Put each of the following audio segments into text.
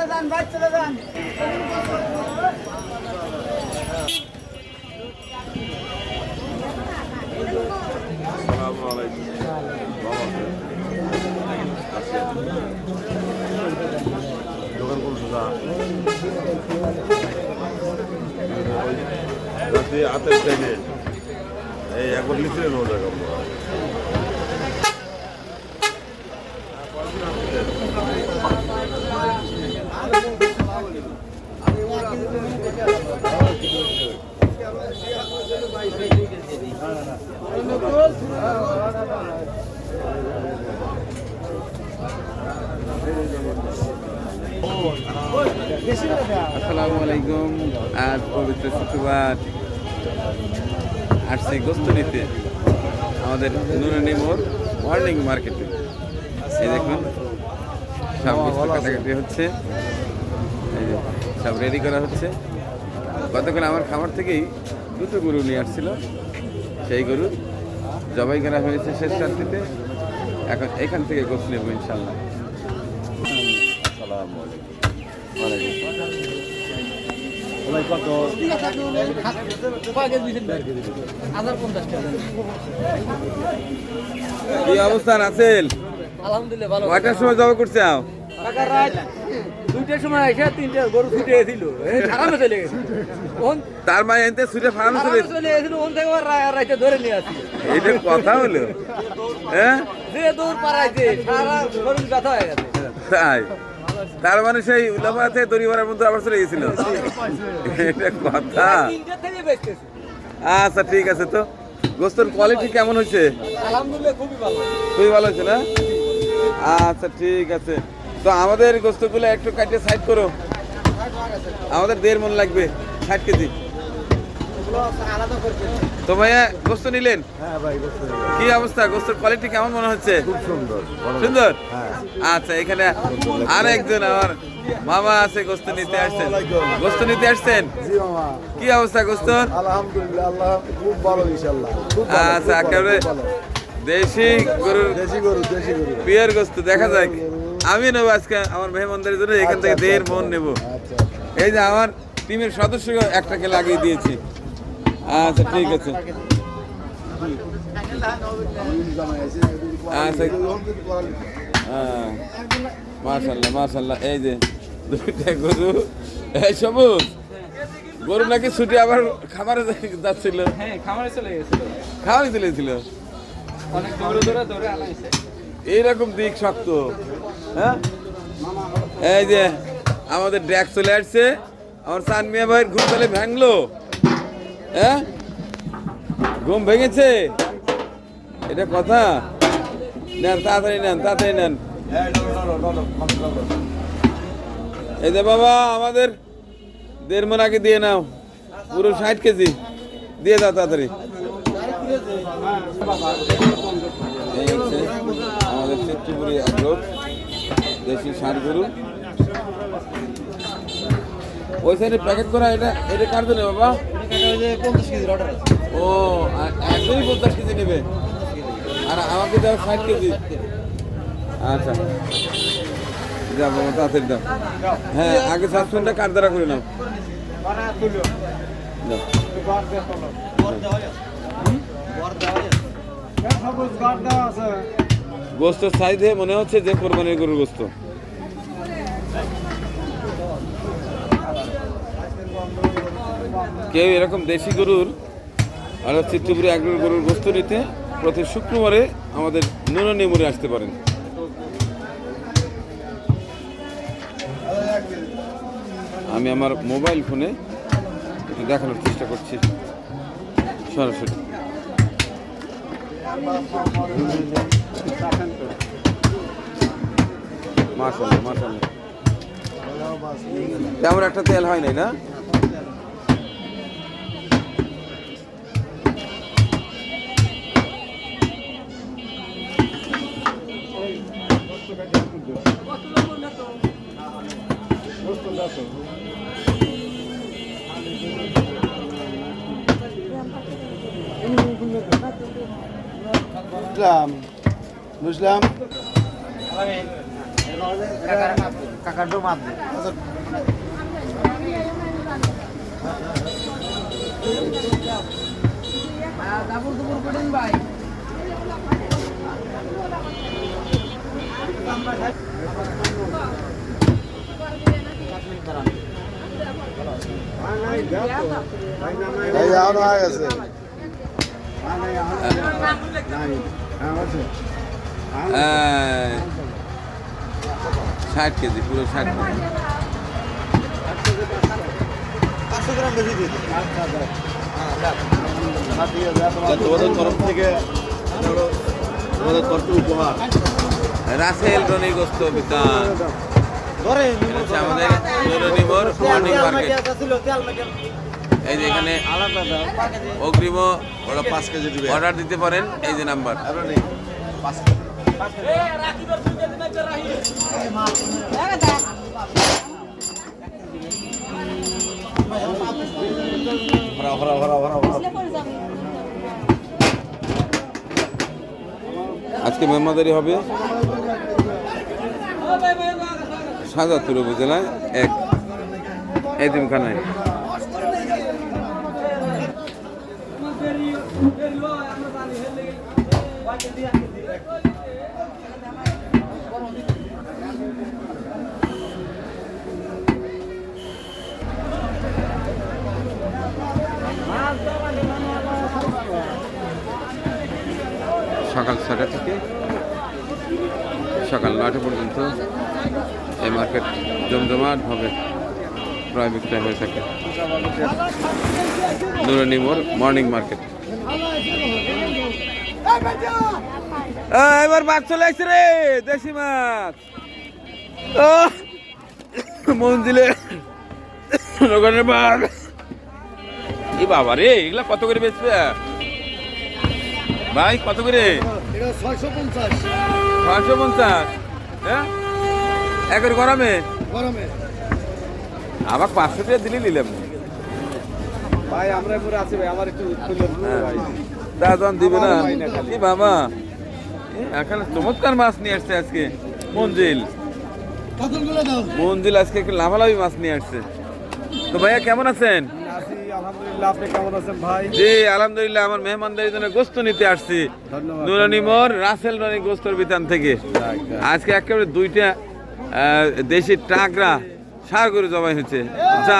চলে যান ভাই চলে যান আসসালামু আলাইকুম দোকান কোন সোজা রাতে আতের ট্রেনে এই একবার লিখছিলেন আসসালামু আলাইকুম। আজ পবিত্র শুক্রবার। আসছি গোস্ত নিতে। আমাদের নুরানি মোড় মর্নিং মার্কেটে। এই দেখুন, সব গোস্ত কাটাকাটি হচ্ছে। সব রেডি করা হচ্ছে। গতকাল আমার খামার থেকেই দুটো গরু নিয়ে আসছিল। সেই গরু জবাই করা হয়েছে শেষ রাত্রিতে। এখন এখান থেকে গোস্ত নেব ইনশাল্লাহ কি অবস্থান আছেন আলহামদুলিল্লাহ ভালো। কয়টার সময় জবা করছে রাত দুইটার সময় এসে তিনটে গরু ছুটে এসেছিল আরামে চলে গেছে। ওন তার মানে এনতে সুরে ফাড়ানো চলে চলে এসেছিল ওন থেকে রাইতে ধরে নিয়ে আসি এইটা কথা হলো। হ্যাঁ যে দৌড় পাড়াইছে সারা শরীর ব্যথা হয়ে গেছে। তাই। তার মানে সেই উল্লাপাড়া থেকে দড়িপাড়ার মধ্যে আবার চলে গেছিল। এটা কথা। আচ্ছা ঠিক আছে তো। গোস্তর কোয়ালিটি কেমন হয়েছে? আলহামদুলিল্লাহ খুবই ভালো। খুবই ভালো হয়েছে না? আচ্ছা ঠিক আছে। তো আমাদের গোস্তগুলো একটু কাটিয়ে সাইড করো। আমাদের দেড় মন লাগবে ষাট কেজি। তো ভাইয়া গোস্ত নিলেন? হ্যাঁ কি অবস্থা? গোস্তের কোয়ালিটি কেমন মনে হচ্ছে? সুন্দর হ্যাঁ। আচ্ছা এখানে আর একজন আমার মামা আছে গোস্ত নিতে আসছেন। গোস্ত নিতে আসছেন? কি অবস্থা গোস্তর আলহামদুলিল্লাহ খুব ভালো ইনশাল্লাহ আচ্ছা একেবারে দেশি গরুর দেশি গরু দেশি গরু। পিয়ার গোস্ত দেখা যাক। আমি নেব আজকে আমার মেহমানদের জন্য এখান থেকে আচ্ছা, দেড় আচ্ছা, মন নেব। আচ্ছা এই যে আমার টিমের সদস্য একটাকে লাগিয়ে দিয়েছি। আচ্ছা ঠিক আছে। আচ্ছা। হ্যাঁ মার্শাল্লাহ মার্শাল্লাহ এই যে দুইটা গরু। এই সবুজ গরু নাকি ছুটি আবার খামারে যাচ্ছিল? হ্যাঁ খামারে চলে গেছিল। অনেক দৌড়ে দৌড়ে দৌড়ে আনাইছে এইরকম দিক শক্ত। হ্যাঁ? এই যে আমাদের ড্যাক চলে আসছে। আমার সান মিয়া ভাইয়ের ঘুম তাহলে ভাঙলো। হ্যাঁ? ঘুম ভেঙেছে? এটা কথা? নেন, তাড়াতাড়ি নেন তাড়াতাড়ি নেন। এই যে বাবা, আমাদের দেড় মন আগে দিয়ে নাও। পুরো ষাট কেজি। দিয়ে দাও তাড়াতাড়ি। আমাদের দেশি ষাট গরু। ওই সাইডে প্যাকেট করা এটা এটা কার জন্য বাবা? ও একদমই পঞ্চাশ কেজি নেবে। আর আমাকে দাও ষাট কেজি। আচ্ছা। যাও বাবা তাড়াতাড়ি দাও। হ্যাঁ আগে সাসপেন্ডটা কার দ্বারা করে নাও? দাও। গোস্ত সাইজে মনে হচ্ছে যে কোরবানির গরুর গোস্ত। কেউ এরকম দেশি গরুর আর হচ্ছে চিত্তপুরি আগ্রহ গরুর গোস্ত নিতে প্রতি শুক্রবারে আমাদের নুনানি মোড়ে আসতে পারেন। আমি আমার মোবাইল ফোনে দেখানোর চেষ্টা করছি। সরাসরি। তেমন একটা তেল হয় নাই না? বুঝলাম বুঝলাম। দে এই যাওয়া হয়ে গেছে এই, ষাট কেজি পুরো ষাট কেজি। বেশি দিয়ে দিন। তা তোমাদের তরফ থেকে তোমাদের তরফ উপহার। রাসেল রনি গোস্ত বিতান। ধরে এটা হচ্ছে আমাদের মর্নিং মার্কেট এই যে এখানে অগ্রিম ওরা পাঁচ কেজি। অর্ডার দিতে পারেন এই যে নাম্বার আমরা আজকে মেহমাদারি হবে সাজাতুর উপজেলায় এক এতিমখানায়। সকাল ছটা থেকে সকাল নয়টা পর্যন্ত এই মার্কেট জমজমাটভাবে ক্রয় বিক্রয় হয়ে থাকে। নুরানি মোর মর্নিং মার্কেট। এবার মাছ চলে আসছে রে দেশি মাছ! মন্দিরে দোকানের মাছ বাবা রে এগুলা কত করে বেচবে? ভাই কত করে? ছয়শো পঞ্চাশ। হ্যাঁ? একের গরমে? আবার পাঁচশো টাকা দিলে নিলাম। ভাই আমরা পুরো আছি ভাই আমার একটু ভাই দাদন দিবে না? কি বাবা? এখানে চমৎকার মাছ নিয়ে আসছে আজকে। মঞ্জিল। মঞ্জিল আজকে একটু লাভালাভি মাছ নিয়ে আসছে। তো ভাইয়া কেমন আছেন? আছি আলহামদুলিল্লাহ আপনি কেমন আছেন ভাই? জি আলহামদুলিল্লাহ আমার মেহমানদারি জন্য গোস্ত নিতে আসছি। ধন্যবাদ। রাসেল রানি গোস্তর বিতান থেকে। আজকে একেবারে দুইটা আহ, দেশি টাকরা সার করে জবাই হচ্ছে। যা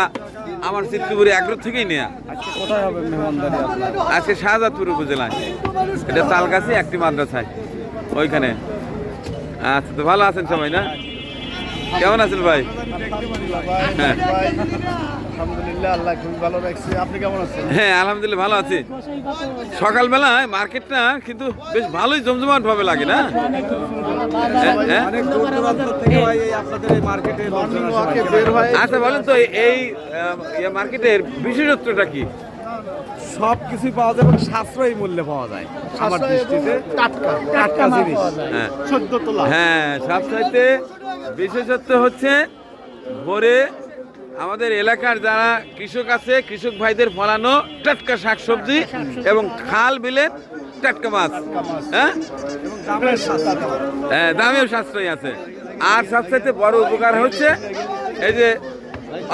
আমার চিত্তপুরি আগ্রহ থেকেই নেয়া। আজকে কোথায় হবে মেহমানদারি আজকে শাহজাদপুর উপজেলায় এটা তালগাছি একটি মাদ্রাসায়। ওইখানে। আচ্ছা তো ভালো আছেন সবাই না? কেমন আছেন ভাই? হ্যাঁ। আলহামদুলিল্লাহ ভালো রাখছে। আপনি কেমন আছেন? হ্যাঁ আলহামদুলিল্লাহ ভালো আছি। সকালবেলায় মার্কেটটা কিন্তু বেশ ভালোই জমজমাট ভাবে লাগে না? হ্যাঁ, হ্যাঁ? অনেক দূর দূরান্ত থেকে ভাই এই আপনাদের এই মার্কেটে লোকজন আসে ভাই। বের হয়। আচ্ছা বলেন তো এই ইয়ে মার্কেটের বিশেষত্বটা কি? সব কিছুই পাওয়া যায় এবং সাশ্রয়ী মূল্যে পাওয়া যায় আমার দৃষ্টিতে। টাটকা। টাটকা জিনিস। হ্যাঁ। তোলা। হ্যাঁ সবচাইতে বিশেষত্ব হচ্ছে ভোরে আমাদের এলাকার যারা কৃষক আছে কৃষক ভাইদের ফলানো টাটকা শাকসবজি এবং খাল বিলে টাটকা মাছ। হ্যাঁ? হ্যাঁ দামেও সাশ্রয়ী আছে। আর সবচাইতে বড় উপকার হচ্ছে এই যে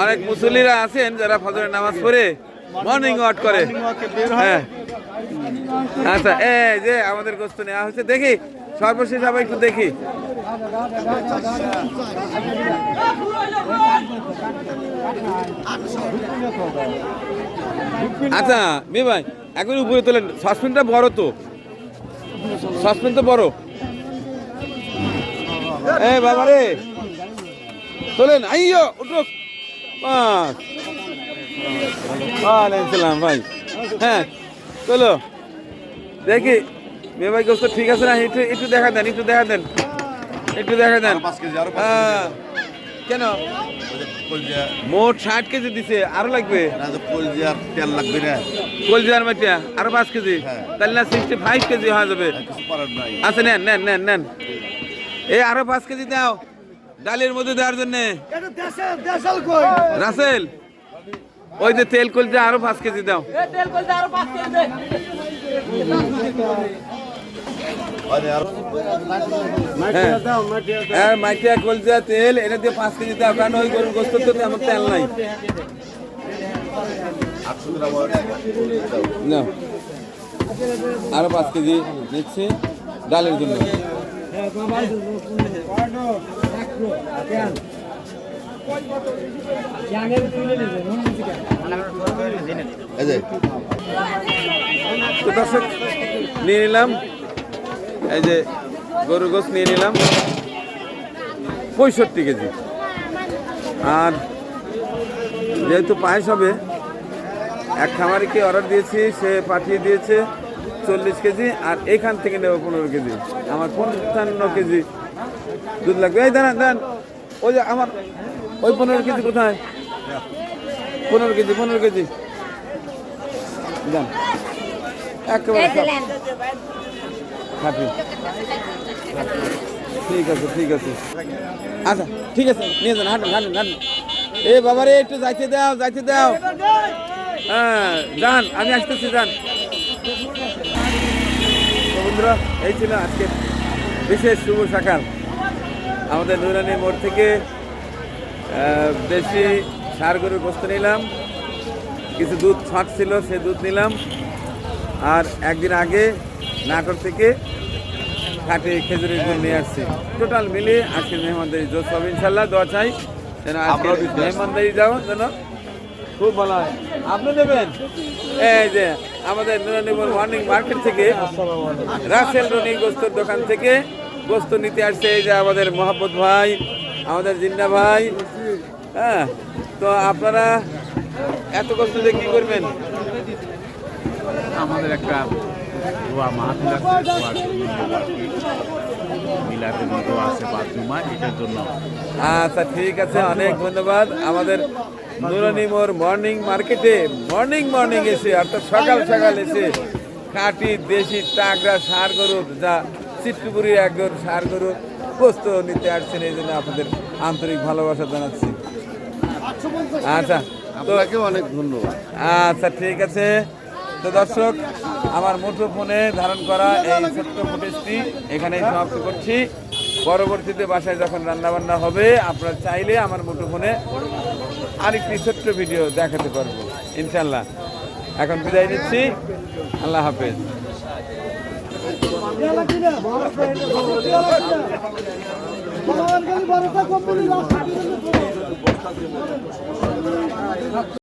অনেক মুসল্লিরা আছেন যারা ফজরের নামাজ পড়ে মর্নিং ওয়াক করে। হ্যাঁ। আচ্ছা এই যে আমাদের গোস্ত নেওয়া হচ্ছে দেখি সর্বশেষ আবার একটু দেখি। আচ্ছা মি ভাই, এখন উপরে তোলেন। সসপেনটা বড় তো। সসপেন তো বড়। এ, বাবা রে। তোলেন। আইয়ো, উঠো। ভাই। হ্যাঁ চলো দেখি। মেয়ে ভাই গোস্ত ঠিক আছে না একটু একটু দেখা দেন একটু দেখা দেন একটু দেখা দেন। পাঁচ কেজি, আরও পাঁচ হ্যাঁ। কেন? মোট ষাট কেজি দিছে আরও লাগবে? তেল লাগবে না। কলজিয়ার মাটিয়া আরও পাঁচ কেজি। হ্যাঁ। তাহলে না সিক্সটি ফাইভ কেজি হয়ে যাবে। কিছু আচ্ছা নেন নেন নেন নেন। এই আরও পাঁচ কেজি দাও ডালের মধ্যে দেওয়ার জন্য। রাসেল ওই যে তেল কলজা আরও পাঁচ কেজি দাও। মানে আর হ্যাঁ হ্যাঁ মাইটিয়া কলজা তেল এটা দিয়ে পাঁচ কেজি দাও, কারণ ওই গরুর গোস্ত তো তেমন তেল নাই। না আরও পাঁচ কেজি নিচ্ছি, ডালের জন্য। দর্শক, নিয়ে নিলাম। এই যে গরুর গোস নিয়ে নিলাম। পঁয়ষট্টি কেজি। আর যেহেতু পায়েস হবে, এক খামারিকে অর্ডার দিয়েছি, সে পাঠিয়ে দিয়েছে চল্লিশ কেজি, আর এখান থেকে নেব পনেরো কেজি। আমার পঞ্চান্ন কেজি দুধ লাগবে। এই দাঁড়ান দাঁড়ান। ওই যে আমার, ওই পনেরো কেজি কোথায়? পনেরো কেজি পনেরো কেজি। দাম একেবারে খাঁটি ঠিক আছে ঠিক আছে। আচ্ছা ঠিক আছে, নিয়ে যান, হাঁটুন হাঁটুন হাঁটুন। এ বাবারে, একটু যাইতে দাও যাইতে দাও। হ্যাঁ যান, আমি আসতেছি, যান। বন্ধুরা, এই ছিল আজকে বিশেষ শুভ সকাল। আমাদের নুরানি মোড় থেকে বেশি সার গরুর বস্তু নিলাম। কিছু দুধ ছাট ছিল, সে দুধ নিলাম। আর একদিন আগে নাটোর থেকে খাটে খেজুরের গুড় নিয়ে আসছি। টোটাল মিলে আজকের মেহমানদারি জোস পাবে ইনশাল্লাহ দোয়া চাই যেন আজকে। মেহমানদারি যাও যেন খুব ভালো হয়। আপনি দেবেন? এই যে আমাদের নুরানিপুর মর্নিং মার্কেট থেকে রাসেল রনি গোস্তর দোকান থেকে গোস্ত নিতে আসছে এই যে আমাদের মোহাম্মদ ভাই আমাদের জিন্না ভাই। হ্যাঁ তো আপনারা এত কষ্ট দিয়ে কী করবেন? আমাদের একটা দোয়া মাহফিল আছে দোয়ার জন্য মিলাদের দোয়া আছে বাথরুমা এটার জন্য। আচ্ছা ঠিক আছে অনেক ধন্যবাদ। আমাদের নুরানি মোর মর্নিং মার্কেটে মর্নিং মর্নিং এসে অর্থাৎ সকাল সকাল এসে খাঁটি দেশি টাকরা সার গরু যা চিট্টুপুরি এক গরু সার গরু পোস্ত নিতে আসছেন এই জন্য আপনাদের আন্তরিক ভালোবাসা জানাচ্ছি। আচ্ছা তো অনেক ধন্যবাদ। আচ্ছা ঠিক আছে। তো দর্শক, আমার মুঠো ফোনে ধারণ করা এই ছোট্ট ফুটেজটি এখানেই সমাপ্ত করছি। পরবর্তীতে বাসায় যখন রান্না বান্না হবে, আপনারা চাইলে আমার মুঠো ফোনে আরেকটি ছোট্ট ভিডিও দেখাতে পারব ইনশাল্লাহ এখন বিদায় নিচ্ছি। আল্লাহ হাফেজ।